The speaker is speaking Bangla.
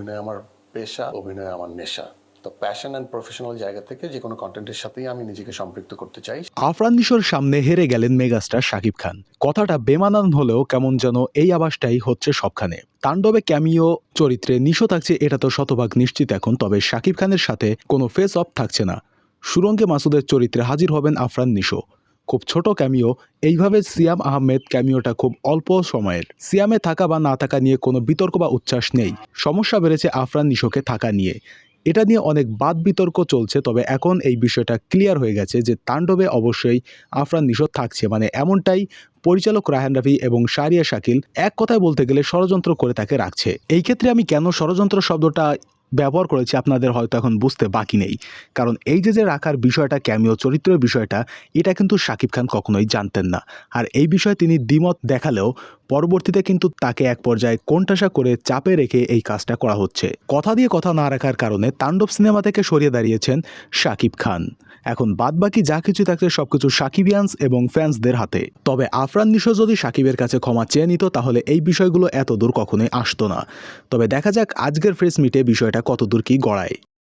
অভিনয় আমার পেশা, অভিনয় আমার নেশা। তো প্যাশন অ্যান্ড প্রফেশনাল জায়গা থেকে যে কোনো কন্টেন্টের সাথেই আমি নিজেকে সম্পৃক্ত করতে চাই। আফরান নিশোর সামনে হেরে গেলেন মেগাস্টার শাকিব খান। কথাটা বেমানান হলেও কেমন যেন এই আবাসটাই হচ্ছে সবখানে। তাণ্ডবে ক্যামিও চরিত্রে নিশো থাকছে, এটা তো শতভাগ নিশ্চিত এখন, তবে শাকিব খানের সাথে কোনো ফেস অফ থাকছে না। সুরঙ্গে মাসুদের চরিত্রে হাজির হবেন আফরান নিশো। খুব ছোট ক্যামিও। এইভাবে সিয়াম আহমেদ ক্যামিওটা খুব অল্প সময়ের। সিয়ামে থাকা বা না থাকা নিয়ে কোনো বিতর্ক বা উচ্ছ্বাস নেই। সমস্যা বেড়েছে আফরান নিশোকে থাকা নিয়ে। এটা নিয়ে অনেক বাদ বিতর্ক চলছে, তবে এখন এই বিষয়টা ক্লিয়ার হয়ে গেছে যে তাণ্ডবে অবশ্যই আফরান নিশোদ থাকছে। মানে এমনটাই পরিচালক রাহান রাফি এবং সারিয়া শাকিল এক কথায় বলতে গেলে ষড়যন্ত্র করে তাকে রাখছে। এই ক্ষেত্রে আমি কেন ষড়যন্ত্র শব্দটা ব্যবহার করেছি, আপনাদের হয়তো এখন বুঝতে বাকি নেই। কারণ এই যে যে রাখার বিষয়টা, ক্যামিও চরিত্রের বিষয়টা, এটা কিন্তু শাকিব খান কখনোই জানতেন না। আর এই বিষয়ে তিনি দ্বিমত দেখালেও পরবর্তীতে কিন্তু তাকে এক পর্যায়ে কোণঠাসা করে চাপে রেখে এই কাজটা করা হচ্ছে। কথা দিয়ে কথা না রাখার কারণে তাণ্ডব সিনেমা থেকে সরিয়ে দাঁড়িয়েছেন শাকিব খান। এখন বাদবাকি যা কিছু থাকছে সবকিছু সাকিবিয়ান্স এবং ফ্যান্সদের হাতে। তবে আফরান নিশো যদি সাকিবের কাছে ক্ষমা চেয়ে নিত, তাহলে এই বিষয়গুলো এত দূর কখনোই আসতো না। তবে দেখা যাক, আজকের ফ্রেস মিটে বিষয়টা কতদূর কি গড়ায়।